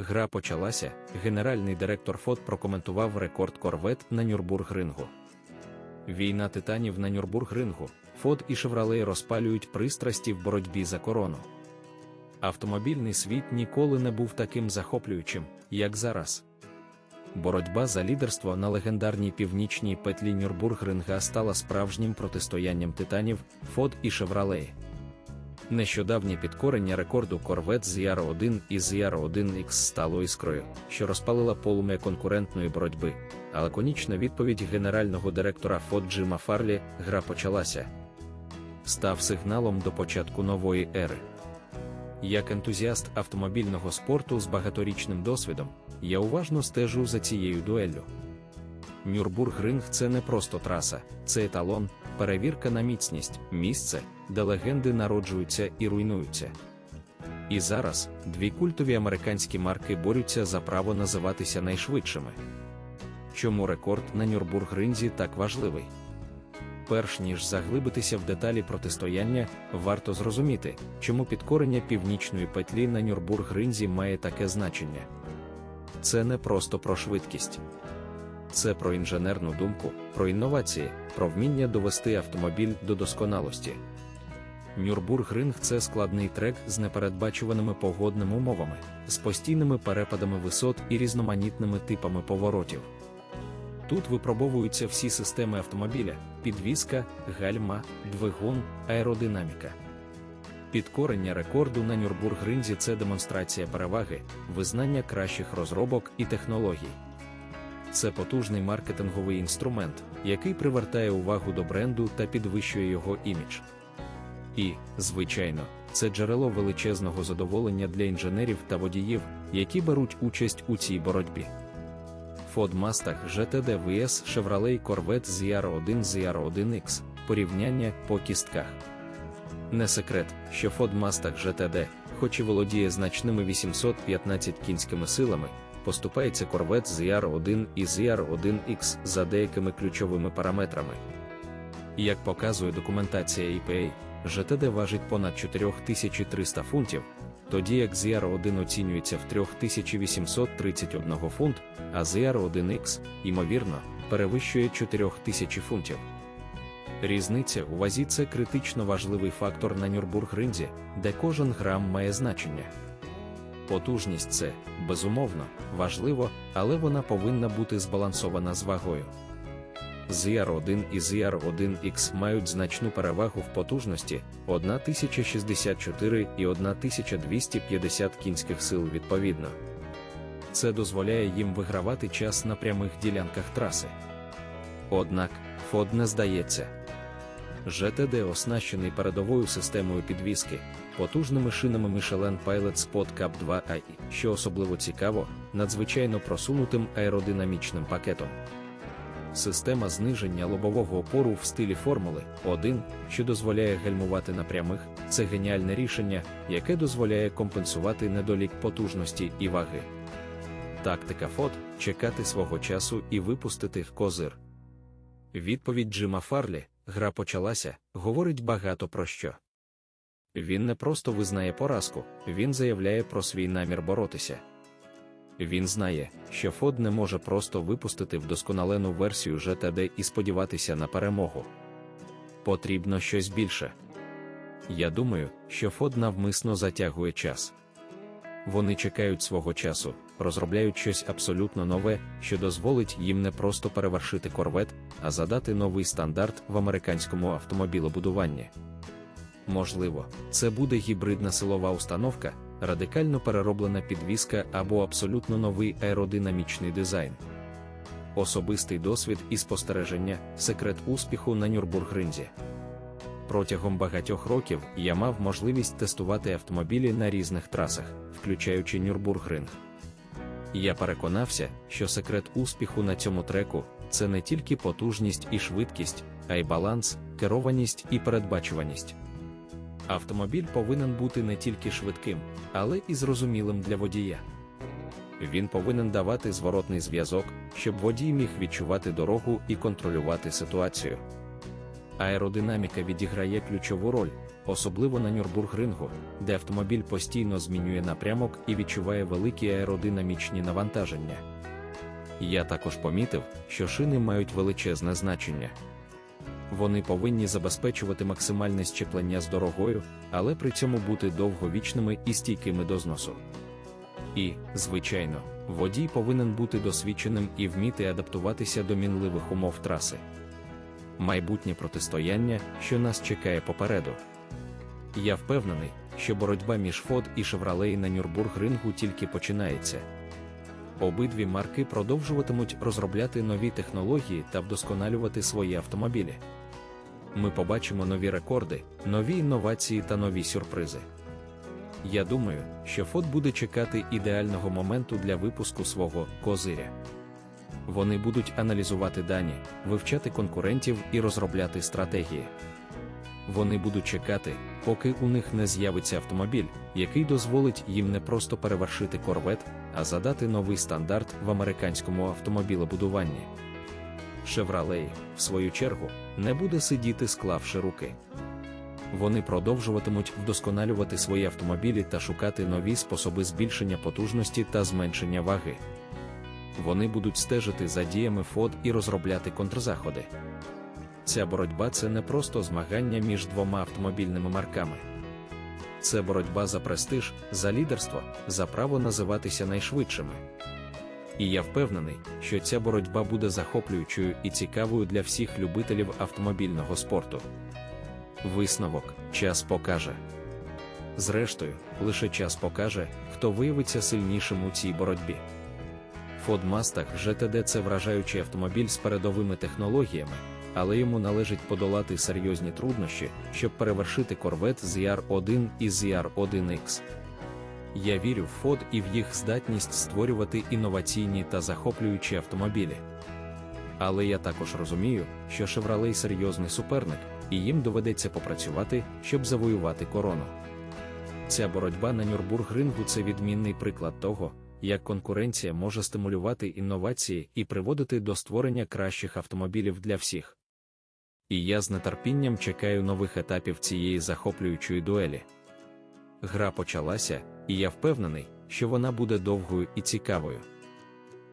Гра почалася. Генеральний директор ФОД прокоментував рекорд корвет на Нюрбургрингу. Війна титанів на Нюрбургрингу. ФОД і Шевролей розпалюють пристрасті в боротьбі за корону. Автомобільний світ ніколи не був таким захоплюючим, як зараз. Боротьба за лідерство на легендарній північній петлі Нюрбургринга стала справжнім протистоянням титанів Фод і Шевролей. Нещодавнє підкорення рекорду корвет Zr 1 і Zr 1 x стало іскрою, що розпалила полум'я конкурентної боротьби. А лаконічна відповідь генерального директора Фод Джима Фарлі гра почалася. Став сигналом до початку нової ери. Як ентузіаст автомобільного спорту з багаторічним досвідом, я уважно стежу за цією дуеллю. Нюрбургринг це не просто траса, це еталон, перевірка на міцність, місце, де легенди народжуються і руйнуються. І зараз дві культові американські марки борються за право називатися найшвидшими. Чому рекорд на Нюрбургринзі так важливий? Перш ніж заглибитися в деталі протистояння, варто зрозуміти, чому підкорення північної петлі на Нюрбургринзі має таке значення. Це не просто про швидкість, це про інженерну думку, про інновації, про вміння довести автомобіль до досконалості. Нюрбургринг це складний трек з непередбачуваними погодними умовами, з постійними перепадами висот і різноманітними типами поворотів. Тут випробовуються всі системи автомобіля: підвізка, гальма, двигун, аеродинаміка. Підкорення рекорду на Нюрбургринзі це демонстрація переваги, визнання кращих розробок і технологій. Це потужний маркетинговий інструмент, який привертає увагу до бренду та підвищує його імідж. І, звичайно, це джерело величезного задоволення для інженерів та водіїв, які беруть участь у цій боротьбі. Ford Mustang GTD vs Chevrolet Corvette ZR1 ZR1X порівняння по кістках. Не секрет, що Ford Mustang GTD, хоч і володіє значними 815 кінськими силами, поступається Corvette ZR1 і ZR1X за деякими ключовими параметрами. Як показує документація EPA, GTD важить понад 4300 фунтів, тоді як ZR1 оцінюється в 3831 фунт, а ZR1X, ймовірно, перевищує 4000 фунтів. Різниця у вазі це критично важливий фактор на Нюрбургринзі, де кожен грам має значення. Потужність це, безумовно, важливо, але вона повинна бути збалансована з вагою. ZR1 і ZR1X мають значну перевагу в потужності 1064 і 1250 кінських сил відповідно. Це дозволяє їм вигравати час на прямих ділянках траси. Однак, Ford не здається. GTD оснащений передовою системою підвіски, потужними шинами Michelin Pilot Spot Cup 2 AI, що особливо цікаво, надзвичайно просунутим аеродинамічним пакетом. Система зниження лобового опору в стилі Формули 1, що дозволяє гальмувати на прямих, це геніальне рішення, яке дозволяє компенсувати недолік потужності і ваги. Тактика фот чекати свого часу і випустити козир. Відповідь Джима Фарлі гра почалася, говорить багато про що. Він не просто визнає поразку, він заявляє про свій намір боротися. Він знає, що Фод не може просто випустити вдосконалену версію GTD і сподіватися на перемогу. Потрібно щось більше. Я думаю, що Фод навмисно затягує час. Вони чекають свого часу, розробляють щось абсолютно нове, що дозволить їм не просто перевершити корвет, а задати новий стандарт в американському автомобілебудуванні. Можливо, це буде гібридна силова установка, радикально перероблена підвіска або абсолютно новий аеродинамічний дизайн. Особистий досвід і спостереження секрет успіху на Нюрбургринзі. Протягом багатьох років я мав можливість тестувати автомобілі на різних трасах, включаючи Нюрбургринг. Я переконався, що секрет успіху на цьому треку це не тільки потужність і швидкість, а й баланс, керованість і передбачуваність. Автомобіль повинен бути не тільки швидким, але і зрозумілим для водія. Він повинен давати зворотний зв'язок, щоб водій міг відчувати дорогу і контролювати ситуацію. Аеродинаміка відіграє ключову роль, особливо на Нюрбургрингу, де автомобіль постійно змінює напрямок і відчуває великі аеродинамічні навантаження. Я також помітив, що шини мають величезне значення. Вони повинні забезпечувати максимальне щеплення з дорогою, але при цьому бути довговічними і стійкими до зносу. І, звичайно, водій повинен бути досвідченим і вміти адаптуватися до мінливих умов траси. Майбутнє протистояння, що нас чекає попереду. Я впевнений, що боротьба між Ford і Chevrolet на Нюрбургрингу тільки починається. Обидві марки продовжуватимуть розробляти нові технології та вдосконалювати свої автомобілі. Ми побачимо нові рекорди, нові інновації та нові сюрпризи. Я думаю, що Фот буде чекати ідеального моменту для випуску свого козиря. Вони будуть аналізувати дані, вивчати конкурентів і розробляти стратегії. Вони будуть чекати, поки у них не з'явиться автомобіль, який дозволить їм не просто перевершити корвет, а задати новий стандарт в американському автомобілебудуванні. Chevrolet, в свою чергу, не буде сидіти, склавши руки. Вони продовжуватимуть вдосконалювати свої автомобілі та шукати нові способи збільшення потужності та зменшення ваги. Вони будуть стежити за діями Ford і розробляти контрзаходи. Ця боротьба це не просто змагання між двома автомобільними марками. Це боротьба за престиж, за лідерство, за право називатися найшвидшими. І я впевнений, що ця боротьба буде захоплюючою і цікавою для всіх любителів автомобільного спорту. Висновок час покаже. Зрештою, лише час покаже, хто виявиться сильнішим у цій боротьбі. Ford Mustang GTD – це вражаючий автомобіль з передовими технологіями, але йому належить подолати серйозні труднощі, щоб перевершити корвет ZR1 і ZR1X. Я вірю в Ford і в їх здатність створювати інноваційні та захоплюючі автомобілі. Але я також розумію, що Chevrolet серйозний суперник, і їм доведеться попрацювати, щоб завоювати корону. Ця боротьба на Нюрбургрингу це відмінний приклад того, як конкуренція може стимулювати інновації і приводити до створення кращих автомобілів для всіх. І я з нетерпінням чекаю нових етапів цієї захоплюючої дуелі. Гра почалася, і я впевнений, що вона буде довгою і цікавою.